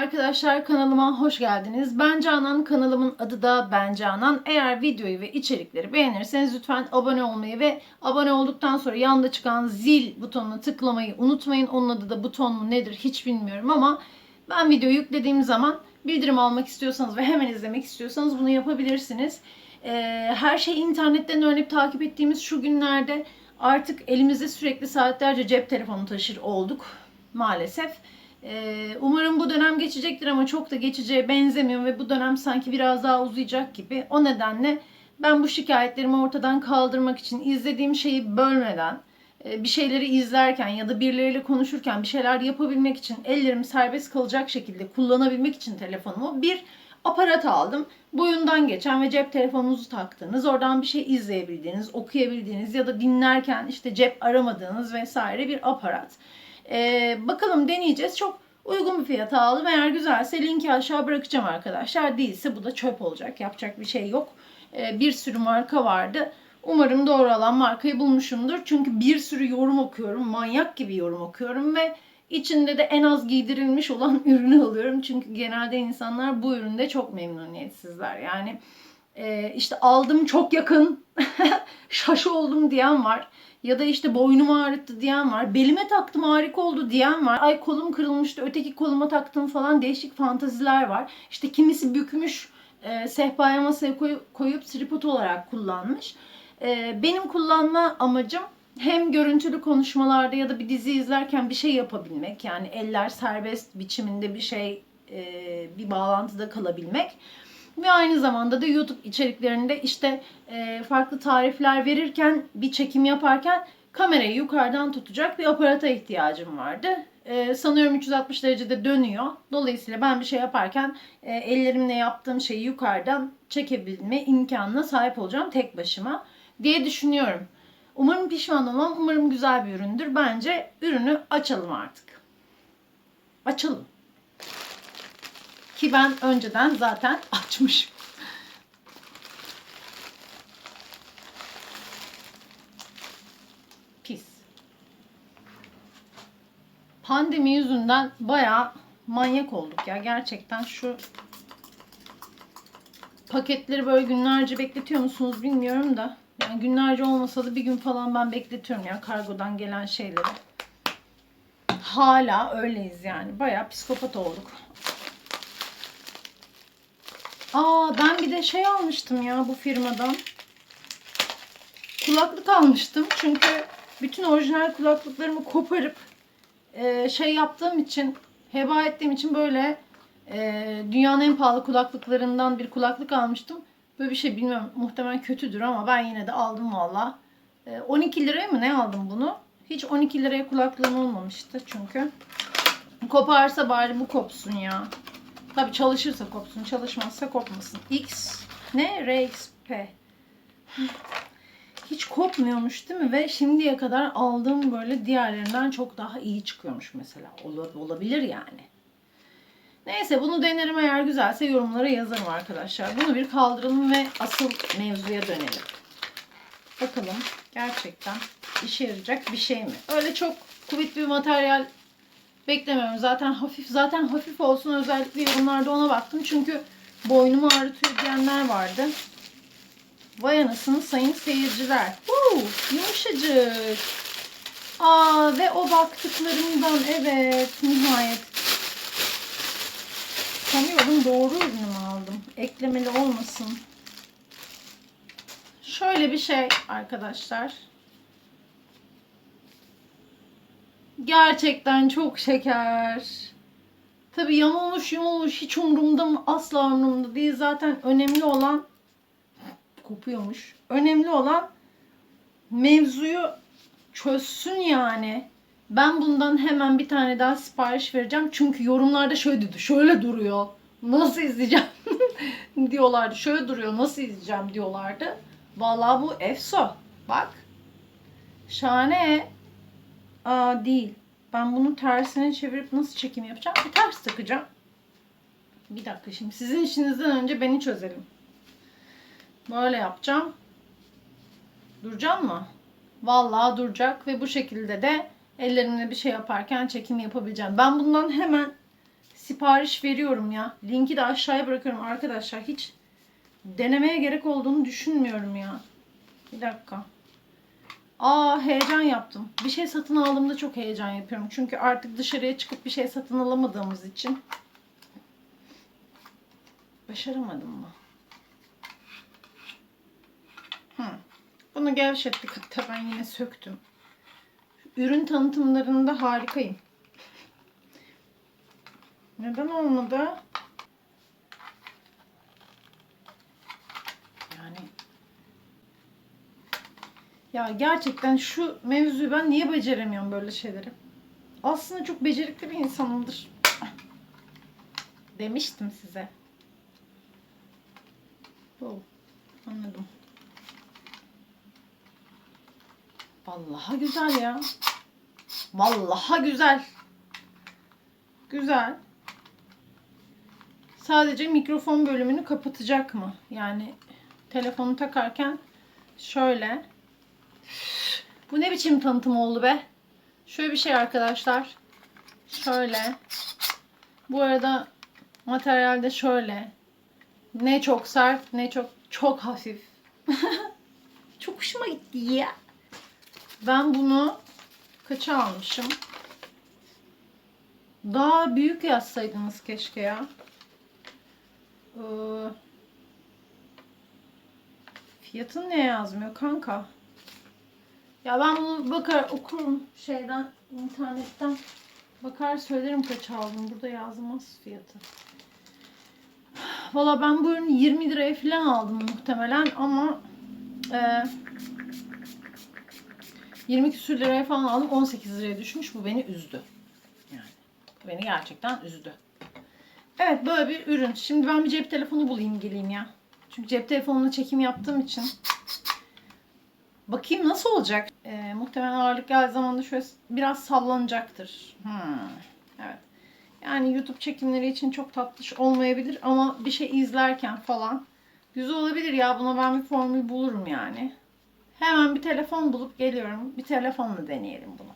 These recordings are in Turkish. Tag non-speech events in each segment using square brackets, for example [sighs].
arkadaşlar kanalıma hoş geldiniz. Ben Canan kanalımın adı da Ben Canan. Eğer videoyu ve içerikleri beğenirseniz lütfen abone olmayı ve abone olduktan sonra yanında çıkan zil butonuna tıklamayı unutmayın. Onun adı da buton mu nedir hiç bilmiyorum ama ben video yüklediğim zaman bildirim almak istiyorsanız ve hemen izlemek istiyorsanız bunu yapabilirsiniz. Ee, her şey internetten öğrenip takip ettiğimiz şu günlerde artık elimizde sürekli saatlerce cep telefonu taşır olduk maalesef. Ee, umarım bu dönem geçecektir ama çok da geçeceğe benzemiyor ve bu dönem sanki biraz daha uzayacak gibi. O nedenle ben bu şikayetlerimi ortadan kaldırmak için izlediğim şeyi bölmeden, e, bir şeyleri izlerken ya da birileriyle konuşurken bir şeyler yapabilmek için ellerim serbest kalacak şekilde kullanabilmek için telefonumu bir aparat aldım. Boyundan geçen ve cep telefonunuzu taktığınız, oradan bir şey izleyebildiğiniz, okuyabildiğiniz ya da dinlerken işte cep aramadığınız vesaire bir aparat. Ee, bakalım deneyeceğiz. Çok uygun bir fiyata aldım. Eğer güzelse linki aşağı bırakacağım arkadaşlar. Değilse bu da çöp olacak. Yapacak bir şey yok. Ee, bir sürü marka vardı. Umarım doğru olan markayı bulmuşumdur. Çünkü bir sürü yorum okuyorum. Manyak gibi yorum okuyorum ve içinde de en az giydirilmiş olan [laughs] ürünü alıyorum. Çünkü genelde insanlar bu üründe çok memnuniyetsizler. Yani e, işte aldım çok yakın, [laughs] şaşı oldum diyen var. Ya da işte boynumu ağrıttı diyen var. Belime taktım harika oldu diyen var. Ay kolum kırılmıştı öteki koluma taktım falan değişik fantaziler var. İşte kimisi bükmüş e, sehpaya masaya koyup, koyup tripod olarak kullanmış. E, benim kullanma amacım hem görüntülü konuşmalarda ya da bir dizi izlerken bir şey yapabilmek. Yani eller serbest biçiminde bir şey e, bir bağlantıda kalabilmek. Ve aynı zamanda da YouTube içeriklerinde işte e, farklı tarifler verirken bir çekim yaparken kamerayı yukarıdan tutacak bir aparata ihtiyacım vardı. E, sanıyorum 360 derecede dönüyor. Dolayısıyla ben bir şey yaparken e, ellerimle yaptığım şeyi yukarıdan çekebilme imkanına sahip olacağım tek başıma diye düşünüyorum. Umarım pişman olmam. Umarım güzel bir üründür. Bence ürünü açalım artık. Açalım. Ki ben önceden zaten [laughs] açmışım. Pis. Pandemi yüzünden bayağı manyak olduk ya. Gerçekten şu paketleri böyle günlerce bekletiyor musunuz bilmiyorum da. Yani günlerce olmasa da bir gün falan ben bekletiyorum ya kargodan gelen şeyleri. Hala öyleyiz yani. Bayağı psikopat olduk. Aa ben bir de şey almıştım ya bu firmadan. Kulaklık almıştım. Çünkü bütün orijinal kulaklıklarımı koparıp e, şey yaptığım için heba ettiğim için böyle e, dünyanın en pahalı kulaklıklarından bir kulaklık almıştım. Böyle bir şey bilmiyorum muhtemelen kötüdür ama ben yine de aldım valla. E, 12 liraya mı ne aldım bunu? Hiç 12 liraya kulaklığım olmamıştı çünkü. Koparsa bari bu kopsun ya. Tabi çalışırsa kopsun, çalışmazsa kopmasın. X ne? RXP. Hiç kopmuyormuş değil mi? Ve şimdiye kadar aldığım böyle diğerlerinden çok daha iyi çıkıyormuş mesela. Ol- olabilir yani. Neyse bunu denerim eğer güzelse yorumlara yazarım arkadaşlar. Bunu bir kaldıralım ve asıl mevzuya dönelim. Bakalım gerçekten işe yarayacak bir şey mi? Öyle çok kuvvetli bir materyal beklemiyorum. Zaten hafif zaten hafif olsun özellikle yorumlarda ona baktım. Çünkü boynumu ağrıtıyor diyenler vardı. Vay anasını sayın seyirciler. Huu, yumuşacık. Aa ve o baktıklarımdan evet nihayet. Sanıyorum doğru ürünü mü aldım? Eklemeli olmasın. Şöyle bir şey arkadaşlar. Gerçekten çok şeker. Tabii yamulmuş yumulmuş hiç umurumda mı? Asla umurumda değil. Zaten önemli olan kopuyormuş. Önemli olan mevzuyu çözsün yani. Ben bundan hemen bir tane daha sipariş vereceğim. Çünkü yorumlarda şöyle dedi. Şöyle duruyor. Nasıl izleyeceğim [laughs] diyorlardı. Şöyle duruyor. Nasıl izleyeceğim diyorlardı. Vallahi bu efso. Bak. Şahane. Aa değil. Ben bunu tersine çevirip nasıl çekim yapacağım? Bir ters takacağım. Bir dakika şimdi sizin işinizden önce beni çözelim. Böyle yapacağım. Duracak mı? Vallahi duracak ve bu şekilde de ellerimle bir şey yaparken çekim yapabileceğim. Ben bundan hemen sipariş veriyorum ya. Linki de aşağıya bırakıyorum arkadaşlar. Hiç denemeye gerek olduğunu düşünmüyorum ya. Bir dakika. Aa heyecan yaptım. Bir şey satın aldığımda çok heyecan yapıyorum. Çünkü artık dışarıya çıkıp bir şey satın alamadığımız için. Başaramadım mı? Hı. Bunu gevşettik hatta ben yine söktüm. Ürün tanıtımlarında harikayım. Neden olmadı? Yani ya gerçekten şu mevzuyu ben niye beceremiyorum böyle şeyleri? Aslında çok becerikli bir insanımdır. Demiştim size. Oh, anladım. Vallahi güzel ya. Vallahi güzel. Güzel. Sadece mikrofon bölümünü kapatacak mı? Yani telefonu takarken şöyle. Bu ne biçim tanıtım oldu be? Şöyle bir şey arkadaşlar. Şöyle. Bu arada materyalde şöyle. Ne çok sert ne çok çok hafif. [laughs] çok hoşuma gitti ya. Ben bunu kaça almışım? Daha büyük yazsaydınız keşke ya. Ee, fiyatın ne yazmıyor kanka? Ya ben bunu bakar okurum şeyden internetten. Bakar söylerim kaç aldım. Burada yazmaz fiyatı. Valla ben bu ürünü 20 liraya falan aldım muhtemelen ama e, 20 küsür liraya falan aldım. 18 liraya düşmüş. Bu beni üzdü. Yani beni gerçekten üzdü. Evet böyle bir ürün. Şimdi ben bir cep telefonu bulayım geleyim ya. Çünkü cep telefonuna çekim yaptığım için. Bakayım nasıl olacak. Ee, muhtemelen ağırlık geldiği zaman da şöyle biraz sallanacaktır. Hmm, Evet. Yani YouTube çekimleri için çok tatlış olmayabilir ama bir şey izlerken falan güzel olabilir ya. Buna ben bir formül bulurum yani. Hemen bir telefon bulup geliyorum. Bir telefonla deneyelim bunu.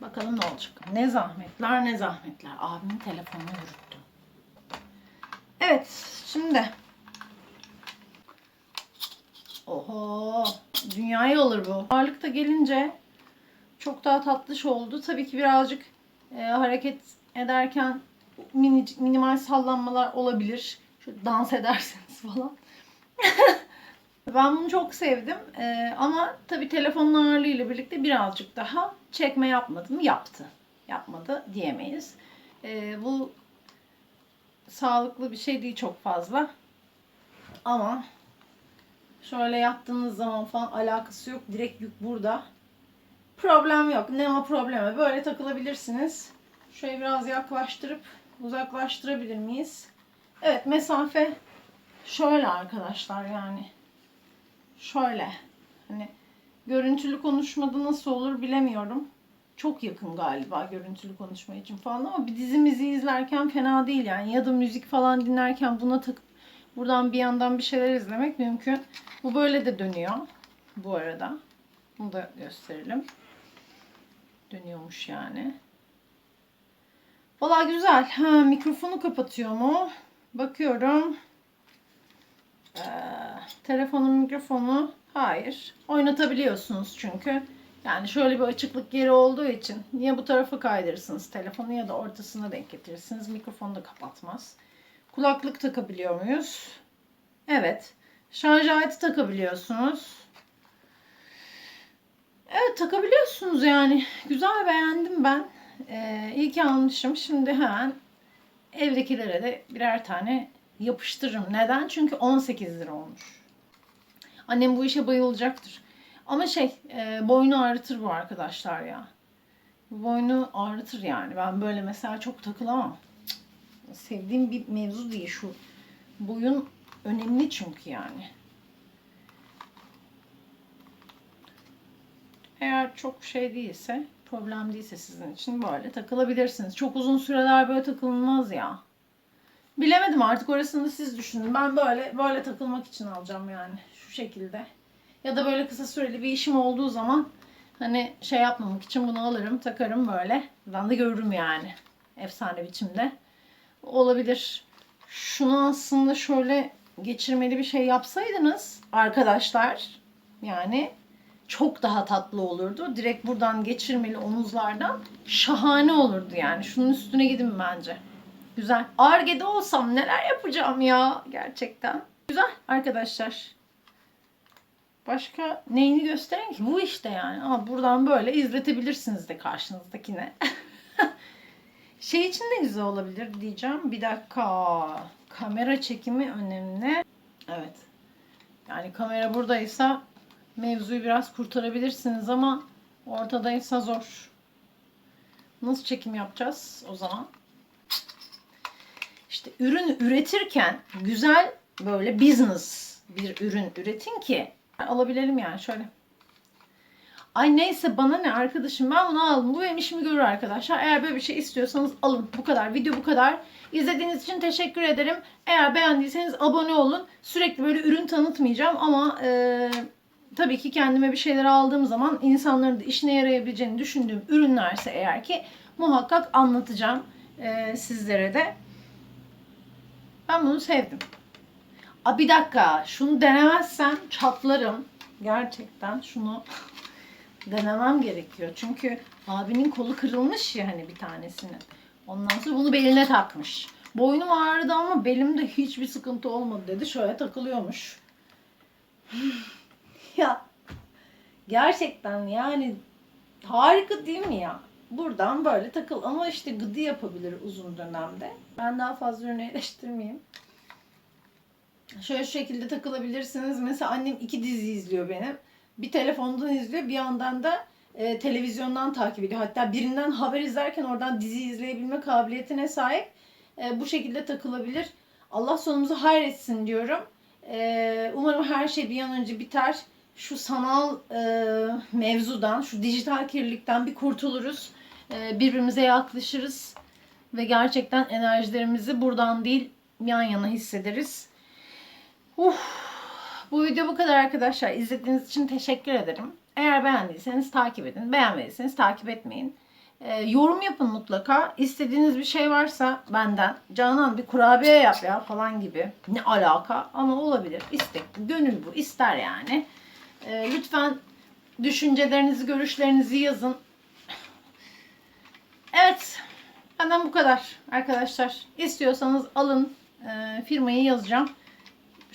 Bakalım ne olacak. Ne zahmetler ne zahmetler. Abimin telefonunu yürüttüm. Evet şimdi. Oho. Dünyayı olur bu. Ağırlıkta gelince çok daha tatlış oldu. Tabii ki birazcık e, hareket ederken minicik, minimal sallanmalar olabilir. Şöyle dans ederseniz falan. [laughs] Ben bunu çok sevdim. Ee, ama tabii telefonun ağırlığıyla birlikte birazcık daha çekme yapmadı mı? Yaptı. Yapmadı diyemeyiz. Ee, bu sağlıklı bir şey değil çok fazla. Ama şöyle yaptığınız zaman falan alakası yok. Direkt yük burada. Problem yok. Ne o probleme. Böyle takılabilirsiniz. Şöyle biraz yaklaştırıp uzaklaştırabilir miyiz? Evet mesafe şöyle arkadaşlar yani şöyle hani görüntülü konuşmada nasıl olur bilemiyorum. Çok yakın galiba görüntülü konuşma için falan ama bir dizimizi izlerken fena değil yani ya da müzik falan dinlerken buna takıp buradan bir yandan bir şeyler izlemek mümkün. Bu böyle de dönüyor bu arada. Bunu da gösterelim. Dönüyormuş yani. Valla güzel. Ha, mikrofonu kapatıyor mu? Bakıyorum. Ee, telefonun mikrofonu hayır. Oynatabiliyorsunuz çünkü. Yani şöyle bir açıklık yeri olduğu için niye bu tarafa kaydırırsınız telefonu ya da ortasına denk getirirsiniz. Mikrofonu da kapatmaz. Kulaklık takabiliyor muyuz? Evet. Şarj aleti takabiliyorsunuz. Evet takabiliyorsunuz yani. Güzel beğendim ben. Ee, iyi ki almışım. Şimdi hemen evdekilere de birer tane yapıştırırım. Neden? Çünkü 18 lira olmuş. Annem bu işe bayılacaktır. Ama şey e, boynu ağrıtır bu arkadaşlar ya. Boynu ağrıtır yani. Ben böyle mesela çok takılamam. Sevdiğim bir mevzu değil şu. Boyun önemli çünkü yani. Eğer çok şey değilse, problem değilse sizin için böyle takılabilirsiniz. Çok uzun süreler böyle takılmaz ya. Bilemedim artık orasını siz düşünün. Ben böyle böyle takılmak için alacağım yani şu şekilde. Ya da böyle kısa süreli bir işim olduğu zaman hani şey yapmamak için bunu alırım, takarım böyle. Ben de görürüm yani. efsane biçimde. Olabilir. Şunu aslında şöyle geçirmeli bir şey yapsaydınız arkadaşlar yani çok daha tatlı olurdu. Direkt buradan geçirmeli omuzlardan şahane olurdu yani. Şunun üstüne gidin bence. Güzel. Arge'de olsam neler yapacağım ya gerçekten. Güzel arkadaşlar. Başka neyini göstereyim ki? Bu işte yani. Ama buradan böyle izletebilirsiniz de karşınızdakine. [laughs] şey için de güzel olabilir diyeceğim. Bir dakika. Kamera çekimi önemli. Evet. Yani kamera buradaysa mevzuyu biraz kurtarabilirsiniz ama ortadaysa zor. Nasıl çekim yapacağız o zaman? İşte ürün üretirken güzel böyle business bir ürün üretin ki alabilelim yani şöyle. Ay neyse bana ne arkadaşım ben bunu aldım. Bu benim işimi görür arkadaşlar. Eğer böyle bir şey istiyorsanız alın. Bu kadar. Video bu kadar. İzlediğiniz için teşekkür ederim. Eğer beğendiyseniz abone olun. Sürekli böyle ürün tanıtmayacağım ama e, tabii ki kendime bir şeyler aldığım zaman insanların da işine yarayabileceğini düşündüğüm ürünlerse eğer ki muhakkak anlatacağım e, sizlere de. Ben bunu sevdim. A bir dakika. Şunu denemezsem çatlarım. Gerçekten şunu denemem gerekiyor. Çünkü abinin kolu kırılmış ya hani bir tanesinin. Ondan sonra bunu beline takmış. Boynum ağrıdı ama belimde hiçbir sıkıntı olmadı dedi. Şöyle takılıyormuş. [sighs] ya gerçekten yani harika değil mi ya? Buradan böyle takıl ama işte gıdı yapabilir uzun dönemde. Ben daha fazla ürünü. Şöyle şekilde takılabilirsiniz. Mesela annem iki dizi izliyor benim. Bir telefondan izliyor bir yandan da e, televizyondan takip ediyor. Hatta birinden haber izlerken oradan dizi izleyebilme kabiliyetine sahip. E, bu şekilde takılabilir. Allah sonumuzu hayretsin diyorum. E, umarım her şey bir an önce biter. Şu sanal e, mevzudan, şu dijital kirlilikten bir kurtuluruz. E, birbirimize yaklaşırız. Ve gerçekten enerjilerimizi buradan değil yan yana hissederiz. Uf. Bu video bu kadar arkadaşlar. İzlediğiniz için teşekkür ederim. Eğer beğendiyseniz takip edin. Beğenmediyseniz takip etmeyin. Ee, yorum yapın mutlaka. İstediğiniz bir şey varsa benden. Canan bir kurabiye yap ya falan gibi. Ne alaka ama olabilir. İstek, gönül bu. ister yani. Ee, lütfen düşüncelerinizi, görüşlerinizi yazın. Evet. Benden bu kadar arkadaşlar. İstiyorsanız alın. Ee, firmayı yazacağım.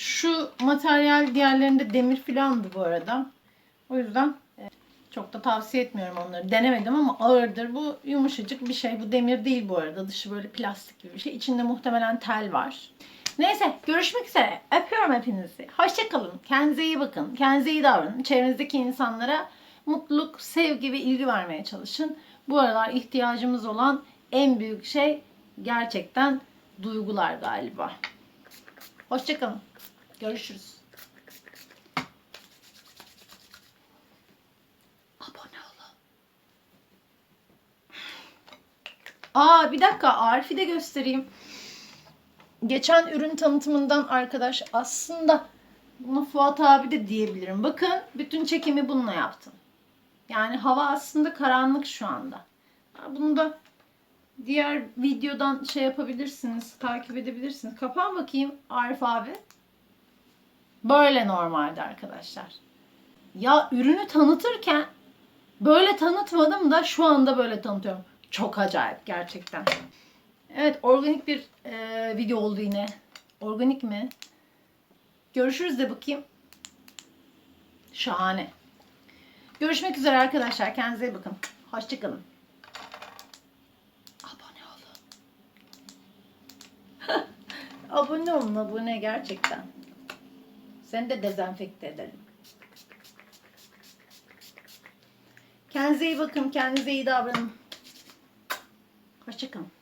Şu materyal diğerlerinde demir filandı bu arada. O yüzden e, çok da tavsiye etmiyorum onları. Denemedim ama ağırdır. Bu yumuşacık bir şey. Bu demir değil bu arada. Dışı böyle plastik gibi bir şey. İçinde muhtemelen tel var. Neyse görüşmek üzere. Öpüyorum hepinizi. Hoşçakalın. Kendinize iyi bakın. Kendinize iyi davranın. Çevrenizdeki insanlara mutluluk, sevgi ve ilgi vermeye çalışın. Bu aralar ihtiyacımız olan en büyük şey gerçekten duygular galiba. Hoşçakalın. Görüşürüz. Abone olun. Aa bir dakika Arif'i de göstereyim. Geçen ürün tanıtımından arkadaş aslında buna Fuat abi de diyebilirim. Bakın bütün çekimi bununla yaptım. Yani hava aslında karanlık şu anda. Bunu da diğer videodan şey yapabilirsiniz, takip edebilirsiniz. Kapan bakayım Arif abi. Böyle normalde arkadaşlar. Ya ürünü tanıtırken böyle tanıtmadım da şu anda böyle tanıtıyorum. Çok acayip gerçekten. Evet organik bir e, video oldu yine. Organik mi? Görüşürüz de bakayım. Şahane. Görüşmek üzere arkadaşlar. Kendinize iyi bakın. Hoşçakalın. Abone olun. [laughs] abone olun abone gerçekten. Seni de dezenfekte edelim. Kendinize iyi bakın. Kendinize iyi davranın. Hoşçakalın.